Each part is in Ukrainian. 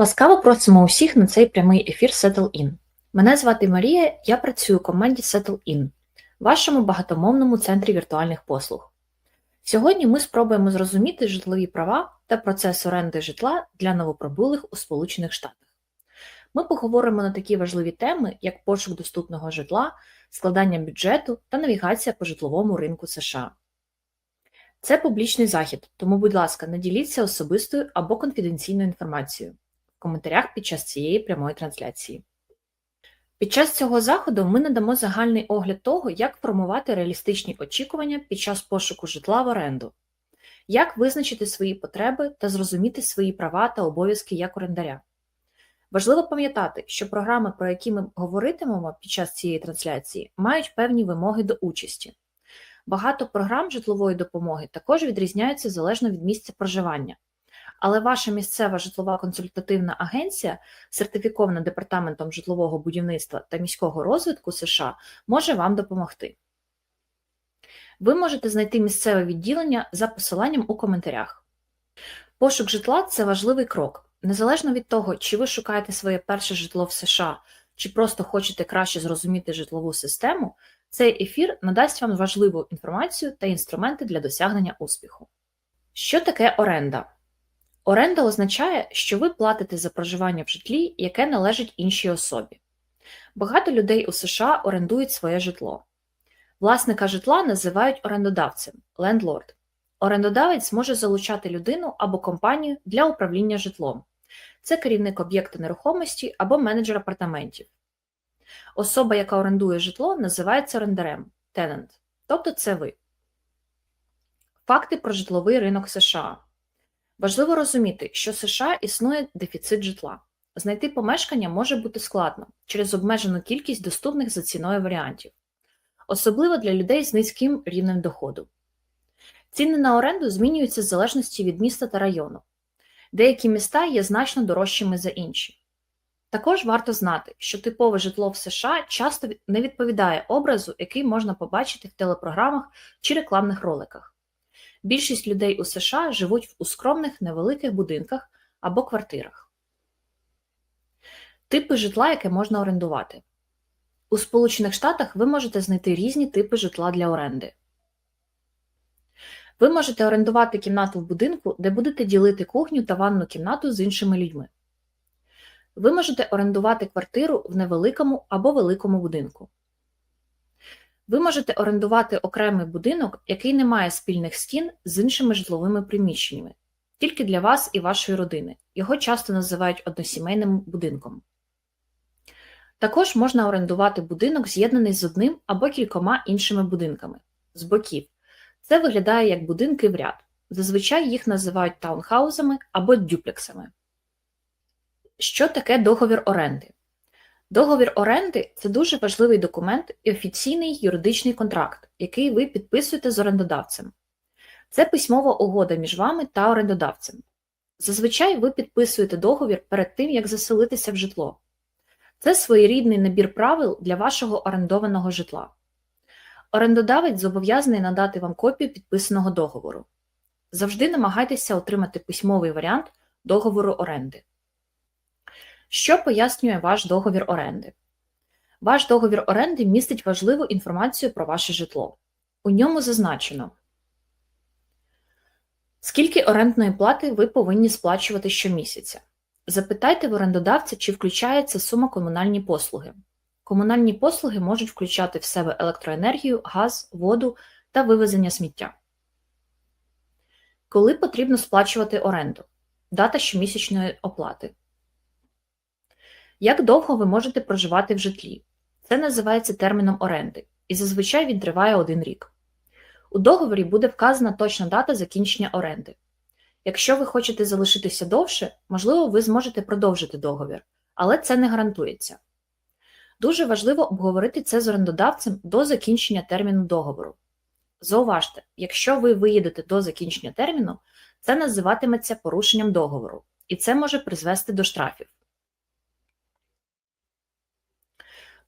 Ласкаво просимо усіх на цей прямий ефір Settle-In. Мене звати Марія, я працюю у команді Settle-In, вашому багатомовному центрі віртуальних послуг. Сьогодні ми спробуємо зрозуміти житлові права та процес оренди житла для новоприбулих у Сполучених Штатах. Ми поговоримо на такі важливі теми, як пошук доступного житла, складання бюджету та навігація по житловому ринку США. Це публічний захід, тому, будь ласка, не діліться особистою або конфіденційною інформацією в коментарях під час цієї прямої трансляції. Під час цього заходу ми надамо загальний огляд того, як формувати реалістичні очікування під час пошуку житла в оренду, як визначити свої потреби та зрозуміти свої права та обов'язки як орендаря. Важливо пам'ятати, що програми, про які ми говоритимемо під час цієї трансляції, мають певні вимоги до участі. Багато програм житлової допомоги також відрізняються залежно від місця проживання. Але ваша місцева житлова консультативна агенція, сертифікована Департаментом житлового будівництва та міського розвитку США, може вам допомогти. Ви можете знайти місцеве відділення за посиланням у коментарях. Пошук житла це важливий крок. Незалежно від того, чи ви шукаєте своє перше житло в США, чи просто хочете краще зрозуміти житлову систему, цей ефір надасть вам важливу інформацію та інструменти для досягнення успіху. Що таке оренда? Оренда означає, що ви платите за проживання в житлі, яке належить іншій особі. Багато людей у США орендують своє житло. Власника житла називають орендодавцем лендлорд. Орендодавець може залучати людину або компанію для управління житлом. Це керівник об'єкту нерухомості або менеджер апартаментів. Особа, яка орендує житло, називається орендарем tenant, тобто це ви. Факти про житловий ринок США. Важливо розуміти, що в США існує дефіцит житла. Знайти помешкання може бути складно через обмежену кількість доступних за ціною варіантів, особливо для людей з низьким рівнем доходу. Ціни на оренду змінюються в залежності від міста та району. Деякі міста є значно дорожчими за інші. Також варто знати, що типове житло в США часто не відповідає образу, який можна побачити в телепрограмах чи рекламних роликах. Більшість людей у США живуть у скромних невеликих будинках або квартирах. Типи житла, яке можна орендувати. У Сполучених Штатах ви можете знайти різні типи житла для оренди. Ви можете орендувати кімнату в будинку, де будете ділити кухню та ванну кімнату з іншими людьми. Ви можете орендувати квартиру в невеликому або великому будинку. Ви можете орендувати окремий будинок, який не має спільних стін з іншими житловими приміщеннями, тільки для вас і вашої родини. Його часто називають односімейним будинком. Також можна орендувати будинок, з'єднаний з одним або кількома іншими будинками з боків. Це виглядає як будинки в ряд. Зазвичай їх називають таунхаузами або дюплексами. Що таке договір оренди? Договір оренди це дуже важливий документ і офіційний юридичний контракт, який ви підписуєте з орендодавцем. Це письмова угода між вами та орендодавцем. Зазвичай ви підписуєте договір перед тим, як заселитися в житло. Це своєрідний набір правил для вашого орендованого житла. Орендодавець зобов'язаний надати вам копію підписаного договору. Завжди намагайтеся отримати письмовий варіант договору оренди. Що пояснює ваш договір оренди? Ваш договір оренди містить важливу інформацію про ваше житло. У ньому зазначено, скільки орендної плати ви повинні сплачувати щомісяця. Запитайте в орендодавця, чи включається сума комунальні послуги. Комунальні послуги можуть включати в себе електроенергію, газ, воду та вивезення сміття. Коли потрібно сплачувати оренду? Дата щомісячної оплати. Як довго ви можете проживати в житлі? Це називається терміном оренди, і зазвичай він триває один рік. У договорі буде вказана точна дата закінчення оренди. Якщо ви хочете залишитися довше, можливо, ви зможете продовжити договір, але це не гарантується. Дуже важливо обговорити це з орендодавцем до закінчення терміну договору. Зауважте, якщо ви виїдете до закінчення терміну, це називатиметься порушенням договору, і це може призвести до штрафів.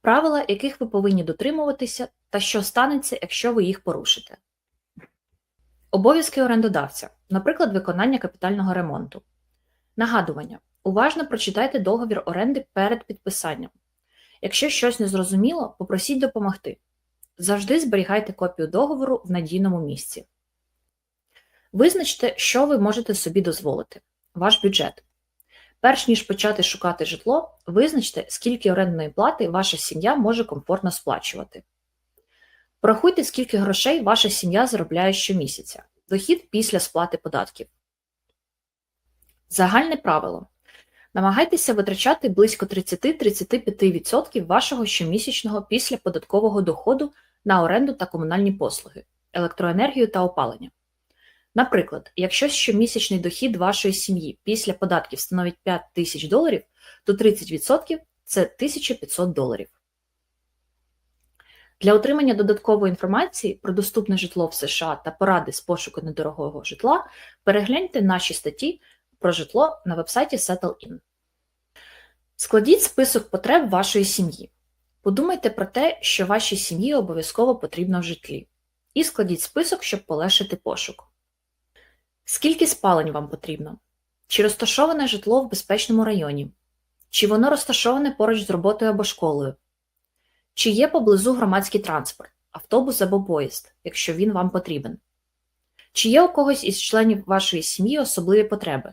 Правила, яких ви повинні дотримуватися, та що станеться, якщо ви їх порушите. Обов'язки орендодавця, наприклад, виконання капітального ремонту. Нагадування: Уважно прочитайте договір оренди перед підписанням. Якщо щось не зрозуміло, попросіть допомогти. Завжди зберігайте копію договору в надійному місці. Визначте, що ви можете собі дозволити. Ваш бюджет. Перш ніж почати шукати житло, визначте, скільки орендної плати ваша сім'я може комфортно сплачувати. Порахуйте, скільки грошей ваша сім'я заробляє щомісяця. Дохід після сплати податків. Загальне правило. Намагайтеся витрачати близько 30-35% вашого щомісячного післяподаткового доходу на оренду та комунальні послуги, електроенергію та опалення. Наприклад, якщо щомісячний дохід вашої сім'ї після податків становить 5 тисяч доларів, то 30% це 1500 доларів. Для отримання додаткової інформації про доступне житло в США та поради з пошуку недорогого житла перегляньте наші статті про житло на вебсайті SettleIn. Складіть список потреб вашої сім'ї. Подумайте про те, що вашій сім'ї обов'язково потрібно в житлі. І складіть список, щоб полегшити пошук. Скільки спалень вам потрібно? Чи розташоване житло в безпечному районі? Чи воно розташоване поруч з роботою або школою? Чи є поблизу громадський транспорт, автобус або поїзд, якщо він вам потрібен? Чи є у когось із членів вашої сім'ї особливі потреби,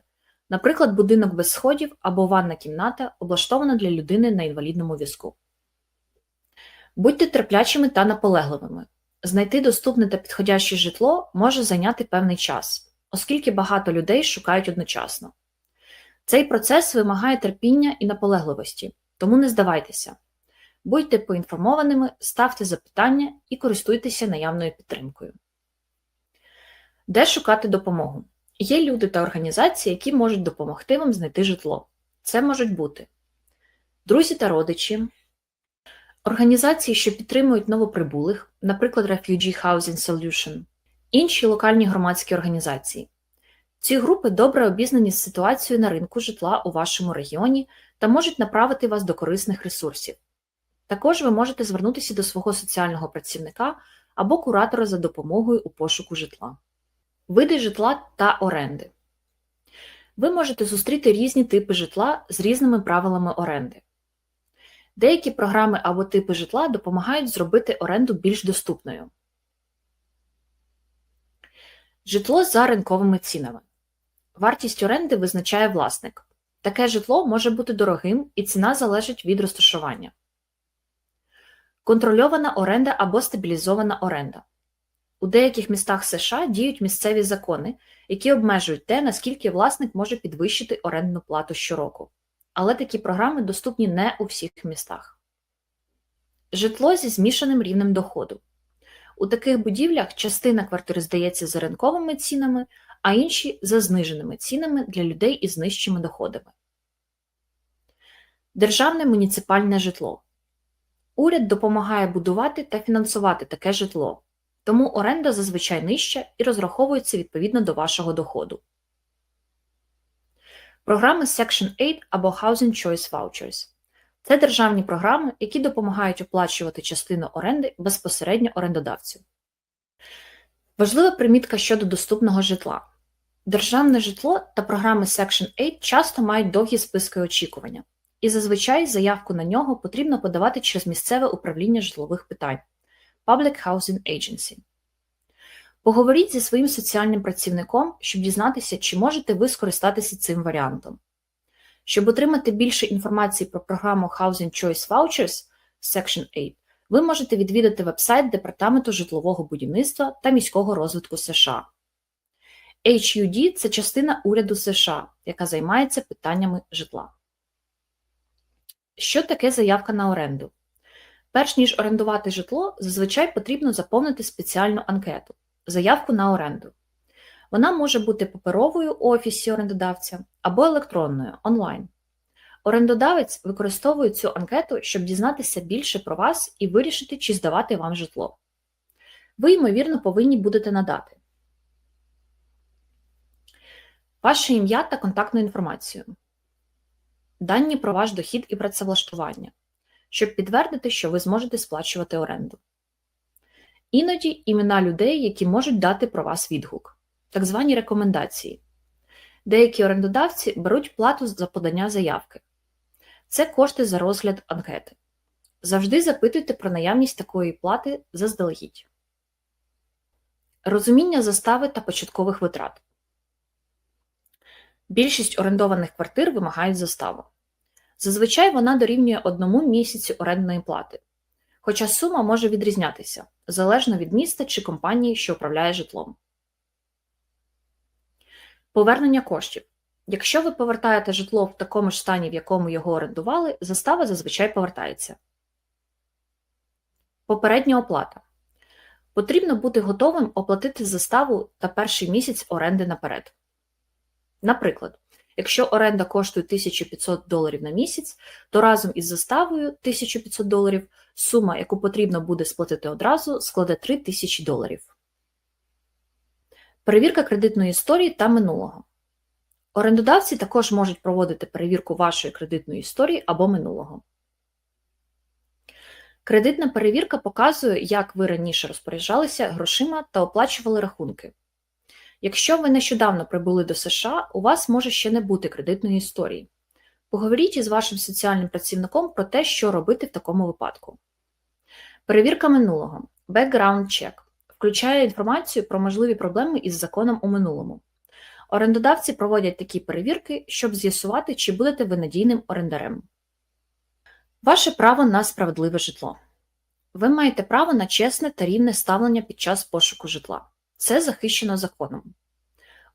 наприклад, будинок без сходів або ванна кімната, облаштована для людини на інвалідному візку? Будьте терплячими та наполегливими. Знайти доступне та підходяще житло може зайняти певний час, оскільки багато людей шукають одночасно. Цей процес вимагає терпіння і наполегливості, тому не здавайтеся. Будьте поінформованими, ставте запитання і користуйтеся наявною підтримкою. Де шукати допомогу? Є люди та організації, які можуть допомогти вам знайти житло. Це можуть бути друзі та родичі, організації, що підтримують новоприбулих, наприклад, Refugee Housing Solution, інші локальні громадські організації. Ці групи добре обізнані з ситуацією на ринку житла у вашому регіоні та можуть направити вас до корисних ресурсів. Також ви можете звернутися до свого соціального працівника або куратора за допомогою у пошуку житла. Види житла та оренди. Ви можете зустріти різні типи житла з різними правилами оренди. Деякі програми або типи житла допомагають зробити оренду більш доступною. Житло за ринковими цінами. Вартість оренди визначає власник. Таке житло може бути дорогим і ціна залежить від розташування. Контрольована оренда або стабілізована оренда. У деяких містах США діють місцеві закони, які обмежують те, наскільки власник може підвищити орендну плату щороку. Але такі програми доступні не у всіх містах. Житло зі змішаним рівнем доходу. У таких будівлях частина квартири здається за ринковими цінами, а інші за зниженими цінами для людей із нижчими доходами. Державне муніципальне житло. Уряд допомагає будувати та фінансувати таке житло, тому оренда зазвичай нижча і розраховується відповідно до вашого доходу. Програми Section 8 або Housing Choice Vouchers – це державні програми, які допомагають оплачувати частину оренди безпосередньо орендодавцю. Важлива примітка щодо доступного житла. Державне житло та програми Section 8 часто мають довгі списки очікування, і зазвичай заявку на нього потрібно подавати через місцеве управління житлових питань Public Housing Agency. Поговоріть зі своїм соціальним працівником, щоб дізнатися, чи можете ви скористатися цим варіантом. Щоб отримати більше інформації про програму Housing Choice Vouchers Section 8, ви можете відвідати вебсайт Департаменту житлового будівництва та міського розвитку США. HUD це частина уряду США, яка займається питаннями житла. Що таке заявка на оренду? Перш ніж орендувати житло, зазвичай потрібно заповнити спеціальну анкету заявку на оренду. Вона може бути паперовою у офісі орендодавця або електронною онлайн. Орендодавець використовує цю анкету, щоб дізнатися більше про вас і вирішити, чи здавати вам житло. Ви, ймовірно, повинні будете надати ваше ім'я та контактну інформацію, дані про ваш дохід і працевлаштування, щоб підтвердити, що ви зможете сплачувати оренду. Іноді імена людей, які можуть дати про вас відгук, так звані рекомендації. Деякі орендодавці беруть плату за подання заявки. Це кошти за розгляд анкети. Завжди запитуйте про наявність такої плати заздалегідь. Розуміння застави та початкових витрат. Більшість орендованих квартир вимагають заставу. Зазвичай вона дорівнює одному місяцю орендної плати, хоча сума може відрізнятися залежно від міста чи компанії, що управляє житлом. Повернення коштів. Якщо ви повертаєте житло в такому ж стані, в якому його орендували, застава зазвичай повертається. Попередня оплата. Потрібно бути готовим оплатити заставу та перший місяць оренди наперед. Наприклад, якщо оренда коштує 1500 доларів на місяць, то разом із заставою 1500 доларів сума, яку потрібно буде сплатити одразу, складе 3000 доларів. Перевірка кредитної історії та минулого. Орендодавці також можуть проводити перевірку вашої кредитної історії або минулого. Кредитна перевірка показує, як ви раніше розпоряджалися грошима та оплачували рахунки. Якщо ви нещодавно прибули до США, у вас може ще не бути кредитної історії. Поговоріть із вашим соціальним працівником про те, що робити в такому випадку. Перевірка минулого Background check включає інформацію про можливі проблеми із законом у минулому. Орендодавці проводять такі перевірки, щоб з'ясувати, чи будете ви надійним орендарем. Ваше право на справедливе житло. Ви маєте право на чесне та рівне ставлення під час пошуку житла. Це захищено законом.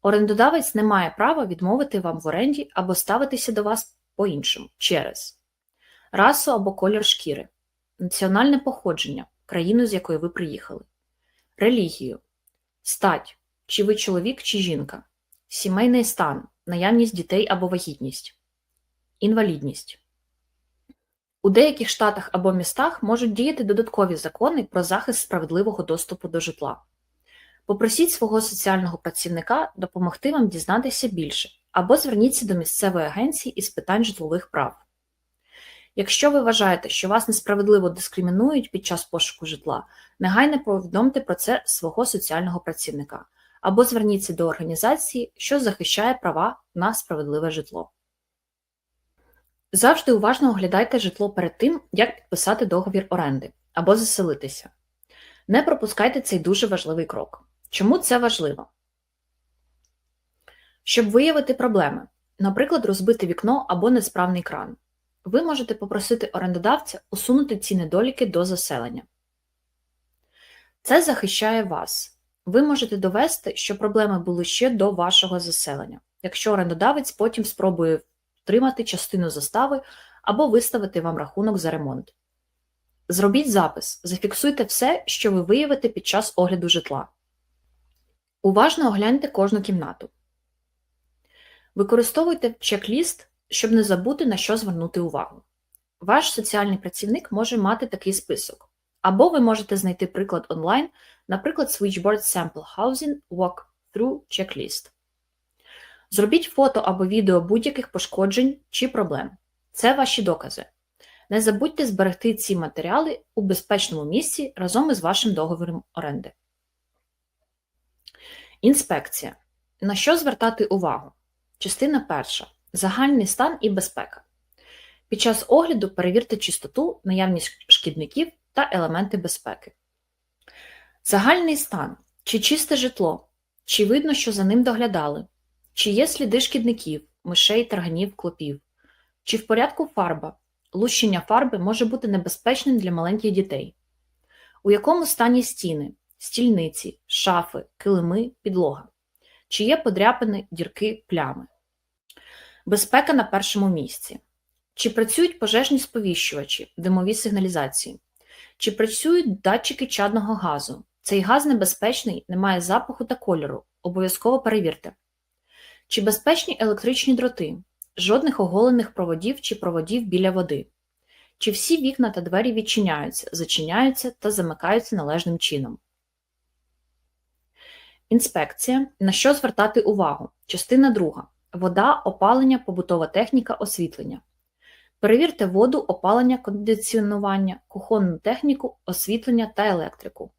Орендодавець не має права відмовити вам в оренді або ставитися до вас по-іншому через расу або колір шкіри, національне походження, країну, з якої ви приїхали, релігію, стать, чи ви чоловік чи жінка, сімейний стан, наявність дітей або вагітність, інвалідність. У деяких штатах або містах можуть діяти додаткові закони про захист справедливого доступу до житла. Попросіть свого соціального працівника допомогти вам дізнатися більше або зверніться до місцевої агенції із питань житлових прав. Якщо ви вважаєте, що вас несправедливо дискримінують під час пошуку житла, негайно повідомте про це свого соціального працівника або зверніться до організації, що захищає права на справедливе житло. Завжди уважно оглядайте житло перед тим, як підписати договір оренди або заселитися. Не пропускайте цей дуже важливий крок. Чому це важливо? Щоб виявити проблеми, наприклад, розбите вікно або несправний кран, ви можете попросити орендодавця усунути ці недоліки до заселення. Це захищає вас. Ви можете довести, що проблеми були ще до вашого заселення, якщо орендодавець потім спробує втримати частину застави або виставити вам рахунок за ремонт. Зробіть запис, зафіксуйте все, що ви виявите під час огляду житла. Уважно огляньте кожну кімнату. Використовуйте чек-ліст, щоб не забути, на що звернути увагу. Ваш соціальний працівник може мати такий список. Або ви можете знайти приклад онлайн, наприклад, Switchboard Sample Housing Walkthrough Checklist. Зробіть фото або відео будь-яких пошкоджень чи проблем. Це ваші докази. Не забудьте зберегти ці матеріали у безпечному місці разом із вашим договором оренди. Інспекція. На що звертати увагу? Частина перша. Загальний стан і безпека. Під час огляду перевірте чистоту, наявність шкідників та елементи безпеки. Загальний стан. Чи чисте житло? Чи видно, що за ним доглядали? Чи є сліди шкідників, мишей, тарганів, клопів? Чи в порядку фарба? Лущення фарби може бути небезпечним для маленьких дітей. У якому стані стіни, стільниці, шафи, килими, підлога? Чи є подряпини, дірки, плями? Безпека на першому місці. Чи працюють пожежні сповіщувачі, димові сигналізації? Чи працюють датчики чадного газу? Цей газ небезпечний, не має запаху та кольору. Обов'язково перевірте. Чи безпечні електричні дроти? Жодних оголених проводів чи проводів біля води. Чи всі вікна та двері відчиняються, зачиняються та замикаються належним чином. Інспекція. На що звертати увагу? Частина 2. Вода, опалення, побутова техніка, освітлення. Перевірте воду, опалення, кондиціонування, кухонну техніку, освітлення та електрику.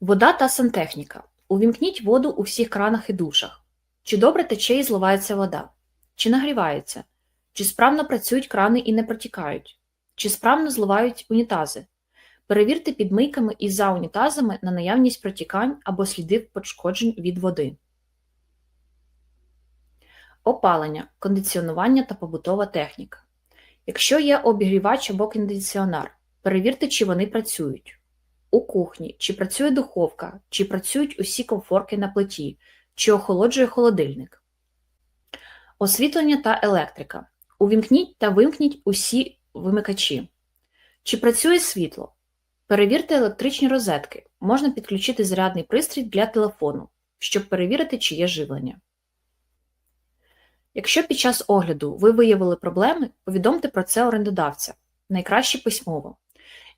Вода та сантехніка. Увімкніть воду у всіх кранах і душах. Чи добре тече і зливається вода? Чи нагрівається? Чи справно працюють крани і не протікають? Чи справно зливають унітази? Перевірте підмийками і за унітазами на наявність протікань або слідів пошкоджень від води. Опалення, кондиціонування та побутова техніка. Якщо є обігрівач або кондиціонер, перевірте, чи вони працюють. У кухні, чи працює духовка, чи працюють усі комфорки на плиті, чи охолоджує холодильник. Освітлення та електрика. Увімкніть та вимкніть усі вимикачі. Чи працює світло? Перевірте електричні розетки. Можна підключити зарядний пристрій для телефону, щоб перевірити, чи є живлення. Якщо під час огляду ви виявили проблеми, повідомте про це орендодавця, найкраще письмово,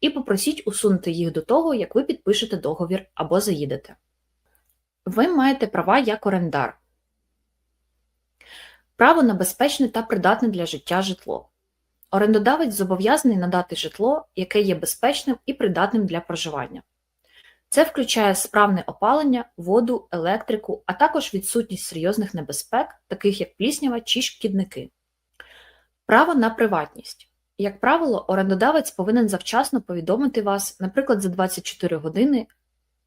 і попросіть усунути їх до того, як ви підпишете договір або заїдете. Ви маєте права як орендар. Право на безпечне та придатне для життя житло. Орендодавець зобов'язаний надати житло, яке є безпечним і придатним для проживання. Це включає справне опалення, воду, електрику, а також відсутність серйозних небезпек, таких як пліснява чи шкідники. Право на приватність. Як правило, орендодавець повинен завчасно повідомити вас, наприклад, за 24 години,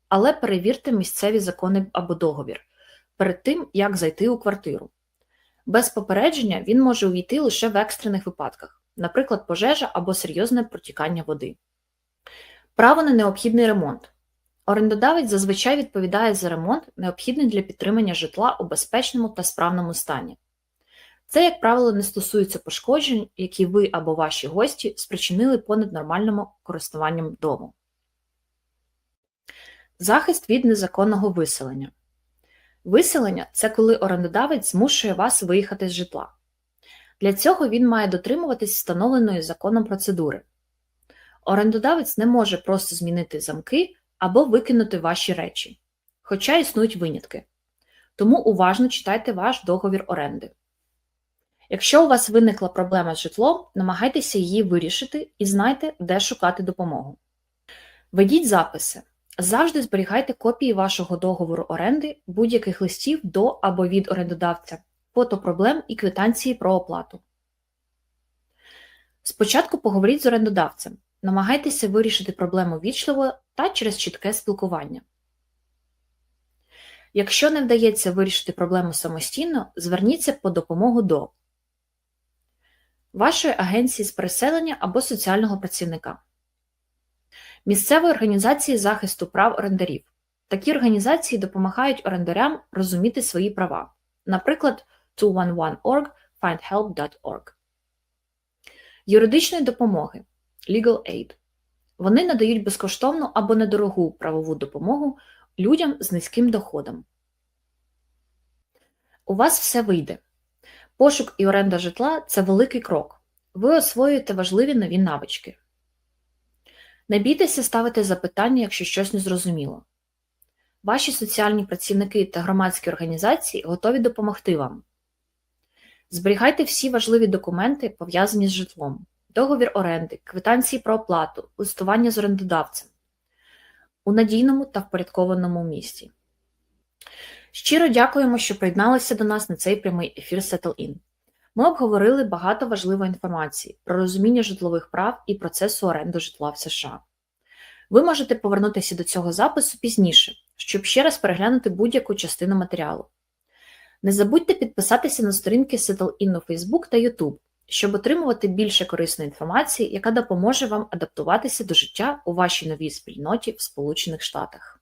але перевірте місцеві закони або договір перед тим, як зайти у квартиру. Без попередження він може увійти лише в екстрених випадках, наприклад, пожежа або серйозне протікання води. Право на необхідний ремонт. Орендодавець зазвичай відповідає за ремонт, необхідний для підтримання житла у безпечному та справному стані. Це, як правило, не стосується пошкоджень, які ви або ваші гості спричинили понад нормальним користуванням дому. Захист від незаконного виселення. Виселення це коли орендодавець змушує вас виїхати з житла. Для цього він має дотримуватись встановленої законом процедури. Орендодавець не може просто змінити замки або викинути ваші речі, хоча існують винятки. Тому уважно читайте ваш договір оренди. Якщо у вас виникла проблема з житлом, намагайтеся її вирішити і знайте, де шукати допомогу. Ведіть записи. Завжди зберігайте копії вашого договору оренди, будь-яких листів до або від орендодавця, фото проблем і квитанції про оплату. Спочатку поговоріть з орендодавцем. Намагайтеся вирішити проблему вічливо та через чітке спілкування. Якщо не вдається вирішити проблему самостійно, зверніться по допомогу до вашої агенції з переселення або соціального працівника, місцевої організації захисту прав орендарів. Такі організації допомагають орендарям розуміти свої права, наприклад, 211.org, findhelp.org. Юридичної допомоги Legal Aid. Вони надають безкоштовну або недорогу правову допомогу людям з низьким доходом. У вас все вийде. Пошук і оренда житла це великий крок. Ви освоюєте важливі нові навички. Не бійтеся ставити запитання, якщо щось не зрозуміло. Ваші соціальні працівники та громадські організації готові допомогти вам. Зберігайте всі важливі документи, пов'язані з житлом договір оренди, квитанції про оплату, листування з орендодавцем у надійному та впорядкованому місці. Щиро дякуємо, що приєдналися до нас на цей прямий ефір Settle-In. Ми обговорили багато важливої інформації про розуміння житлових прав і процесу оренди житла в США. Ви можете повернутися до цього запису пізніше, щоб ще раз переглянути будь-яку частину матеріалу. Не забудьте підписатися на сторінки Settle-In у Facebook та YouTube, щоб отримувати більше корисної інформації, яка допоможе вам адаптуватися до життя у вашій новій спільноті в Сполучених Штатах.